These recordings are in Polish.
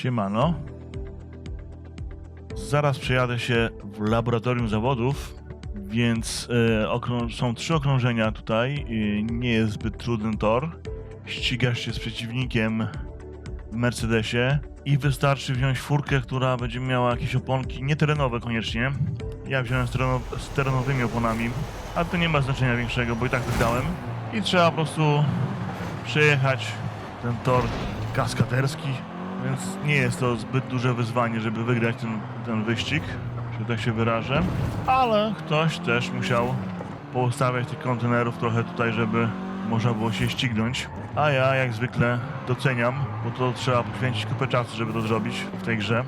Siemano. Zaraz przejadę się w laboratorium zawodów, więc okrą- są trzy okrążenia tutaj. e, nie jest zbyt trudny tor. Ścigasz się z przeciwnikiem w Mercedesie i wystarczy wziąć furkę, która będzie miała jakieś oponki, nie terenowe koniecznie. Ja wziąłem z, z terenowymi oponami, ale to nie ma znaczenia większego, bo i tak wygrałem. I trzeba po prostu przejechać ten tor kaskaderski, więc nie jest to zbyt duże wyzwanie, żeby wygrać ten, ten wyścig, że tak się wyrażę, ale ktoś też musiał poustawiać tych kontenerów trochę tutaj, żeby można było się ścignąć, a ja jak zwykle doceniam, bo to trzeba poświęcić kupę czasu, żeby to zrobić w tej grze.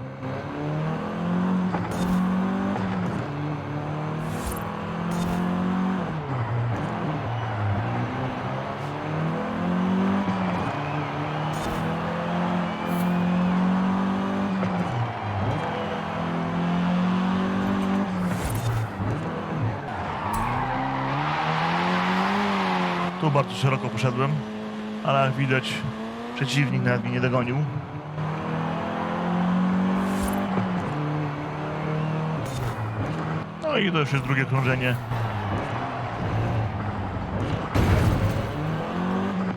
Tu bardzo szeroko poszedłem, ale jak widać przeciwnik nawet mnie nie dogonił. No i to już jest drugie krążenie.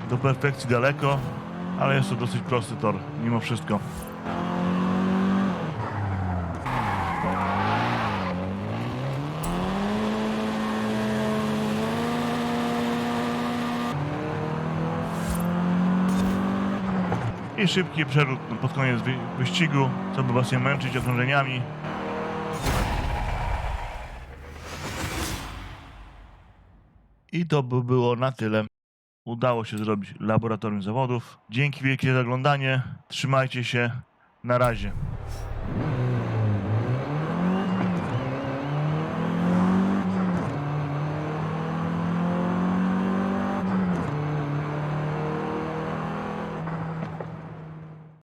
Do perfekcji daleko, ale jest to dosyć prosty tor, mimo wszystko. I szybki przerzut pod koniec wy- wyścigu, co by was nie męczyć okrążeniami. I to by było na tyle. Udało się zrobić laboratorium zawodów. Dzięki wielkie za oglądanie. Trzymajcie się. Na razie.